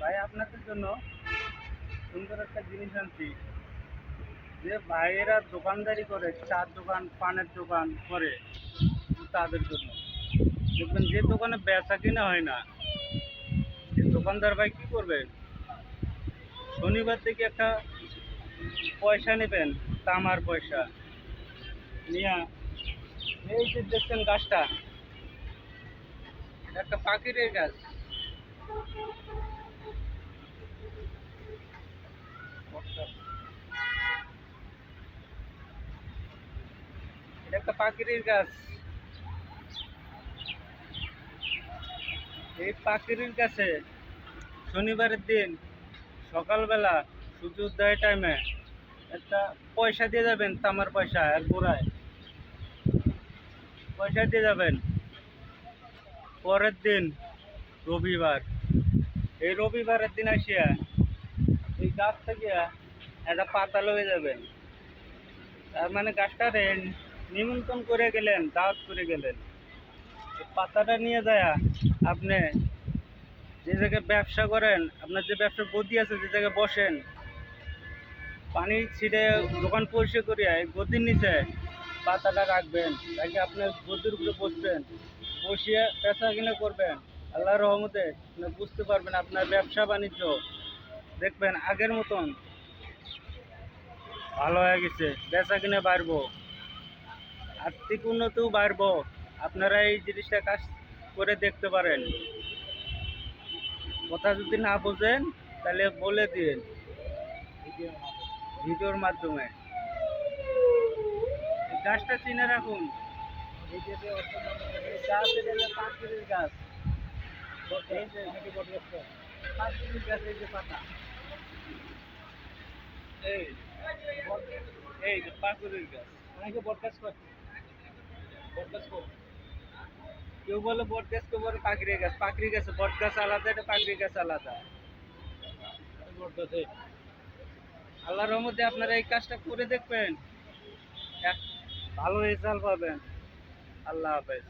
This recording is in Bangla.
ভাই, আপনাদের জন্য সুন্দর একটা জিনিস আনছি। যে ভাইয়েরা দোকানদারি করে, চার দোকান, পানের দোকান করে তাদের জন্য। দেখবেন যে দোকানে বেচা কিনা হয় না সে দোকানদার ভাই কি করবে? শনিবার থেকে একটা পয়সা নেবেন, তামার পয়সা। নিয়া, এই যে দেখছেন গাছটা একটা পাখিরের গাছ। একটা পাখিরের গাছ। এই পাখিরের গাছে শনিবারের দিন সকালবেলা সূর্য উদয়ের টাইমে একটা পয়সা দিয়ে যাবেন তামার পয়সা এক গোড়ায়। পয়সা দিয়ে যাবেন। পরের দিন রবিবার। এই রবিবারের দিন আসিয়া এই গাছ থেকে একটা পাতা লয়ে যাবেন। তার মানে গাছটারে নিমন্ত্রণ করে গেলেন, দাওয়াত করে গেলেন। পাতাটা নিয়ে যায়, আপনি যে জায়গায় ব্যবসা করেন, আপনার যে ব্যবসার গদি আছে, যে জায়গায় বসেন, পানি ছিঁড়ে দোকান পরিষ্কার করিয়া এই গদির নিচে পাতাটা রাখবেন তাকে আপনার গদির উপরে বসবেন, বসিয়ে পেশা কিনে করবেন। আল্লাহর রহমতে আপনি বুঝতে পারবেন আপনার ব্যবসা বাণিজ্য। দেখবেন আগের মতন ভালো হয়ে গেছে বেচা কিনে বাড়বো। আর্থিক উন্নতিও বাড়বো। আপনারা এই জিনিসটা কাজ করে দেখতে পারেন। কথা যদি না বোঝেন, তাহলে বলে দিন। ভিডিওর মাধ্যমে। গাছটা চিনে রাখুন। গাছ। গাছ। যে পাতা। এই গাছ। অনেকে বটগাছ করে বটগাছ করে কেউ বলে বট গাছ কেউ বলে পাখির গাছ পাখির গাছ বট গাছ আলাদা, এটা পাখির গাছ আলাদা। আল্লাহর রহমতে আপনারা এই কাজটা করে দেখবেন। ভালো রেজাল্ট পাবেন। আল্লাহ হাফেজ।